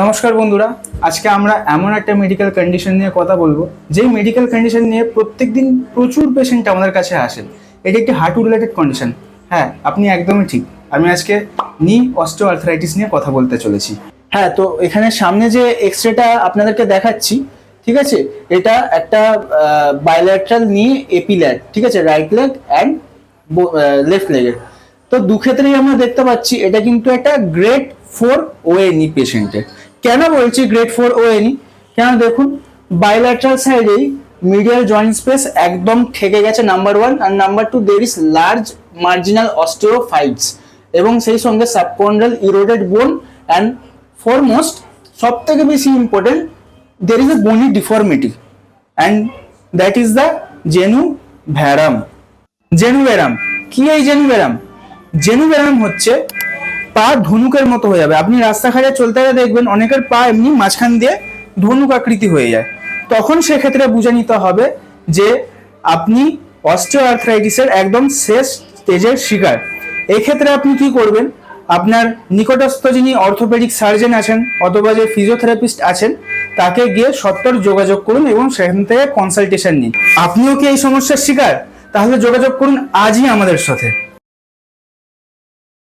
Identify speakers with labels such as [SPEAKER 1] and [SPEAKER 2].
[SPEAKER 1] নমস্কার বন্ধুরা, আজকে আমরা এমন একটা মেডিকেল কন্ডিশন নিয়ে কথা বলব, যেই মেডিকেল কন্ডিশন নিয়ে প্রত্যেকদিন প্রচুর পেশেন্ট আমাদের কাছে আসেন। এটি একটি হাঁটু রিলেটেড কন্ডিশন হ্যাঁ আপনি একদমই ঠিক। আমি আজকে নি অস্টো আর্থরাইটিস নিয়ে কথা বলতে চলেছি। হ্যাঁ তো এখানে সামনে যে এক্স রেটা আপনাদেরকে দেখাচ্ছি, ঠিক আছে? এটা একটা বাইল্যাট্রাল নিয়ে এপিল্যাট ঠিক আছে? রাইট লেগ অ্যান্ড লেফট লেগের তো দু ক্ষেত্রেই আমরা দেখতে পাচ্ছি, এটা কিন্তু একটা গ্রেড ফোর ওএনই পেশেন্টের কেন বলছি গ্রেড ফোর ওএনই কেন দেখুন বাইল্যাট্রাল সাইডেই মিডিয়াল জয়েন্ট স্পেস একদম ঠেকে গেছে number one R number two there is large marginal osteophytes এবং সেই সঙ্গে subchondral eroded bone and foremost সব থেকে বেশি important there is a bony deformity and that is the genu varum genu varum কি এই জেনু ব্যারাম জেনু ব্যারাম হচ্ছে পা ধনুকের মতো হয়ে যাবে। আপনি রাস্তাঘাটে চলতে গেলে দেখবেন অনেকের পা এমনি মাঝখান দিয়ে ধনুক আকৃতি হয়ে যায়। তখন সেক্ষেত্রে বুঝে নিতে হবে যে আপনি অস্টিও আর্থ্রাইটিসের একদম শেষ স্টেজের শিকার। এক্ষেত্রে আপনি কি করবেন? আপনার নিকটস্থ যিনি অর্থোপেডিক সার্জন আছেন অথবা যে ফিজিওথেরাপিস্ট আছেন, তাকে গিয়ে সত্তর যোগাযোগ করুন এবং সেখান থেকে কনসালটেশন নিন। আপনিও কি এই সমস্যার শিকার? তাহলে যোগাযোগ করুন আজই আমাদের সাথে।